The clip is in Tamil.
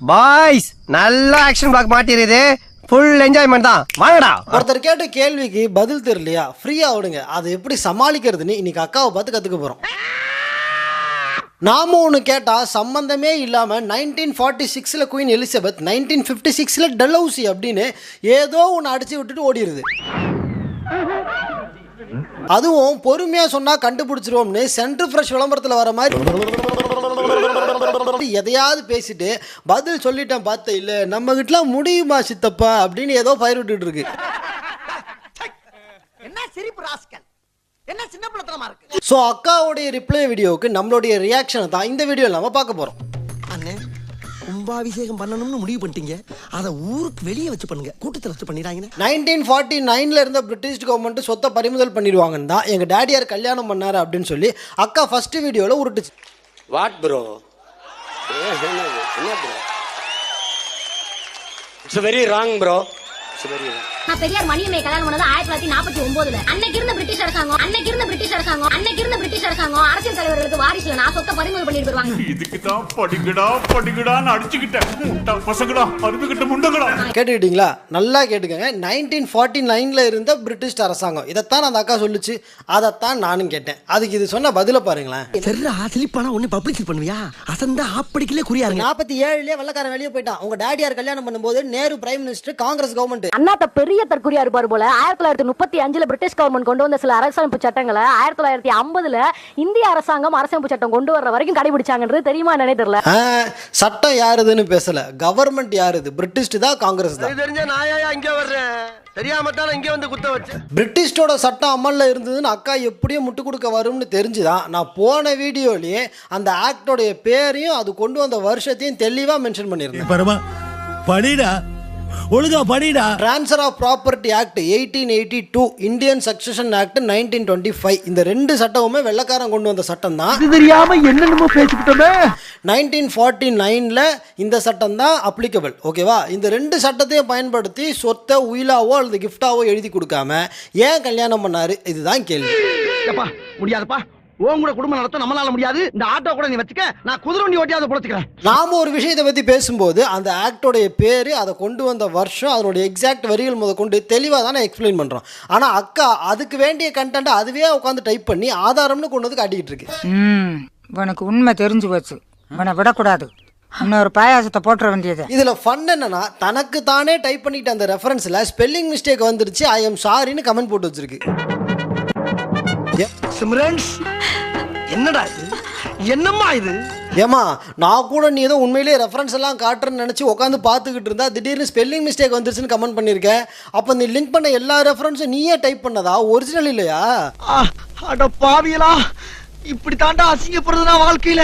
பாய்ஸ் நல்ல ஆக்ஷன் பிளாக் மாட்டிருது ஃபுல் என்ஜாய்மெண்ட் தான். வாங்கடா. ஒருத்தர் கேட்ட கேள்விக்கு பதில் தெரியலையா? ஃப்ரீயா விடுங்க. அதை எப்படி சமாளிக்கிறதுன்னு இன்னைக்கு அக்காவை பார்த்து கத்துக்க போறோம். நாம ஒன்று கேட்டால் சம்மந்தமே இல்லாமல் நைன்டீன் ஃபார்ட்டி சிக்ஸில் குயின் எலிசபெத் நைன்டீன் ஃபிஃப்டி சிக்ஸில் டெலௌசி அப்படின்னு ஏதோ ஒன்று அடிச்சு விட்டுட்டு ஓடிடுது அதுவும் பொறுமையாக சொன்னால் கண்டுபிடிச்சிருவோம்னு சென்ட்ரு ஃப்ரெஷ் விளம்பரத்தில் வர மாதிரி எதையாவது பேசிட்டு பதில் சொல்லிட்டேன் பார்த்த இல்லை நம்ம கிட்டலாம் முடியுமா சித்தப்பா? அப்படின்னு ஏதோ பயிர் விட்டுட்டு இருக்கு. என்ன சிரிப்பு ராஸ்கல்? என்ன சின்ன பிள்ளைத்தனமா இருக்கு? ஸோ அக்காவுடைய ரிப்ளை வீடியோவுக்கு நம்மளுடைய ரியாக்ஷனை தான் இந்த வீடியோ இல்லாமல் பார்க்க போகிறோம் அண்ணே கும்பாபிஷேகம் பண்ணணும்னு முடிவு பண்ணிட்டீங்க. அதை ஊருக்கு வெளியே வச்சு பண்ணுங்க. கூட்டத்தில் வச்சு பண்ணிடுறாங்கண்ணே நைன்டீன் ஃபார்ட்டி நைனில் இருந்த பிரிட்டிஷ் கவர்மெண்ட் சொத்தை பறிமுதல் பண்ணிடுவாங்கன்னு தான் எங்கள் டேடியார் கல்யாணம் பண்ணாரு அப்படின்னு சொல்லி அக்கா ஃபர்ஸ்ட் வீடியோவில் உருட்டுச்சு. வாட் ப்ரோ என்ன bro it's very wrong bro it's very wrong நான் பெரியார் மணியம்மை கல்யாணம் பண்ணது ஆயிரத்தி தொள்ளாயிரத்தி நாற்பத்தி ஒன்பதுல அன்னைக்கு இருந்த பிரிட்டிஷ் அரசாங்கம் அன்னைக்கு இருந்த பிரிட்டிஷ் அரசாங்கம் அன்னைக்கு இருந்த பிரிட்டிஷ் அரசாங்கம் அரசியல் தலைவர்களுக்கு வாரிசுல நான் சொத்தை பறிமுதல் பண்ணிட்டு போயிருவாங்க இதுக்கு தான் படிக்கடா படிக்கடான்னு அடிச்சுக்கிட்டேன். பசங்கடா அருமைக்கிட்ட முண்டங்கடா. கேட்டுக்கிட்டீங்களா? நல்லா கேட்டுக்கங்க. நைன்டீன் ஃபார்ட்டி நைனில் இருந்த பிரிட்டிஷ் அரசாங்கம். இதைத்தான் அந்த அக்கா சொல்லுச்சு. அதைத்தான் நானும் கேட்டேன். அதுக்கு இது சொன்ன பதிலை பாருங்களேன். சரிடா சிலிப்பானா ஒண்ணு பப்ளிசிட்டி பண்ணுவியா? அசந்தா ஆப்படிக்கலே குறியாருங்க. நாற்பத்தி ஏழுலேயே வெள்ளக்காரன் வெளியே போயிட்டான். உங்க டேடியார் கல்யாணம் பண்ணும்போது Nehru prime minister Congress government அண்ணாத்த பெரிய தற்கொலையா இருப்பார் போல. ஆயிரத்தி தொள்ளாயிரத்தி முப்பத்தி அஞ்சுல பிரிட்டிஷ் கவர்மெண்ட் கொண்டு வந்த சில அரசமைப்பு சட்டங்களை ஆயிரத்தி தொள்ளாயிரத்தி ஐம்பதுல இந்திய அரசாங்கம் அரசமைப்பு சட்டம் கொண்டு வர்ற வரைக்கும் கடைபிடிச்சாங்கன்றது தெரியுமா என்னன்னே தெரியல. சட்டம் யாருதுன்னு பேசல. கவர்மெண்ட் யாருது? பிரிட்டிஷ் தான் காங்கிரஸ் தான். தெரிஞ்ச நாயா இங்க வர்றேன் தெரியாம தான் இங்க வந்து குத்த வச்சேன் பிரிட்டிஷோட சட்டம் அமலில் இருந்ததுன்னு அக்கா எப்படியோ முட்டு கொடுக்க வரும்னு தெரிஞ்சுதான். நான் போன வீடியோலயே அந்த ஆக்டோடைய பேரையும் அது கொண்டு வந்த வருஷத்தையும் தெளிவாக மென்ஷன் பண்ணியிருந்தேன். பரமா படிடா ஒழுங்கா படிடா. Transfer of property act eighteen eighty two Indian succession act nineteen twenty five இந்த ரெண்டு சட்டமுமே வெள்ளக்காரன் கொண்டு வந்த சட்டம் தான் இது தெரியாம என்னென்னமோ பேசிக்கிட்டோமே? நைன்டீன் ஃபார்ட்டி நைனில் இந்த சட்டம் தான் அப்ளிகபிள் ஓகேவா? இந்த ரெண்டு சட்டத்தையும் பயன்படுத்தி சொத்தை உயிலாவோ அல்லது கிஃப்டாவோ எழுதி கொடுக்காம ஏன் கல்யாணம் பண்ணாரு? இதுதான் கேள்வி. ஏப்பா முடியாதுப்பா. உன் கூட குடும்பம் நடத்த நம்மளால முடியாது. இந்த ஆட்டோ கூட நீ வச்சுக்க. நான் குதிரை வண்டி ஓட்டியாவது பொழைச்சுக்கிறேன். நாம ஒரு விஷயத்தை பற்றி பேசும்போது அந்த ஆக்டோடைய பேர் அதை கொண்டு வந்த வருஷம் அதனுடைய எக்ஸாக்ட் வரிகள் முத கொண்டு தெளிவாக தானே எக்ஸ்பிளைன் பண்ணுறோம் ஆனால் அக்கா அதுக்கு வேண்டிய கண்டென்ட் அதுவே உட்காந்து டைப் பண்ணி ஆதாரம்னு கொண்டு வந்து காட்டிக்கிட்டு இருக்கு. ம் இவனுக்கு உண்மை தெரிஞ்சு போச்சு. இவனை விடக்கூடாது. இன்னொரு பாயாசத்தை போட்டுற வேண்டியது. இதில் ஃபன் என்னன்னா தனக்கு தானே டைப் பண்ணிக்கிட்ட அந்த ரெஃபரன்ஸில் ஸ்பெல்லிங் மிஸ்டேக் வந்துருச்சு ஐ எம் சாரின்னு கமெண்ட் போட்டு வச்சிருக்கு. சிம்ரன்ஸ் என்னடா இது? என்னம்மா இது? ஏமா நான் கூட நீ ஏதோ உண்மையிலேயே ரெஃபரன்ஸ் எல்லாம் காட்டுறேன்னு நினச்சி உட்காந்து பார்த்துக்கிட்டு இருந்தா திடீர்னு ஸ்பெல்லிங் மிஸ்டேக் வந்துருச்சுன்னு கமெண்ட் பண்ணியிருக்கேன் அப்போ நீ லிங்க் பண்ண எல்லா ரெஃபரன்ஸும் நீயே டைப் பண்ணதா? ஒரிஜினல் இல்லையா? அட பாவியலா இப்படி தாண்டா அசிங்கப்படுறது நான் வாழ்க்கையில.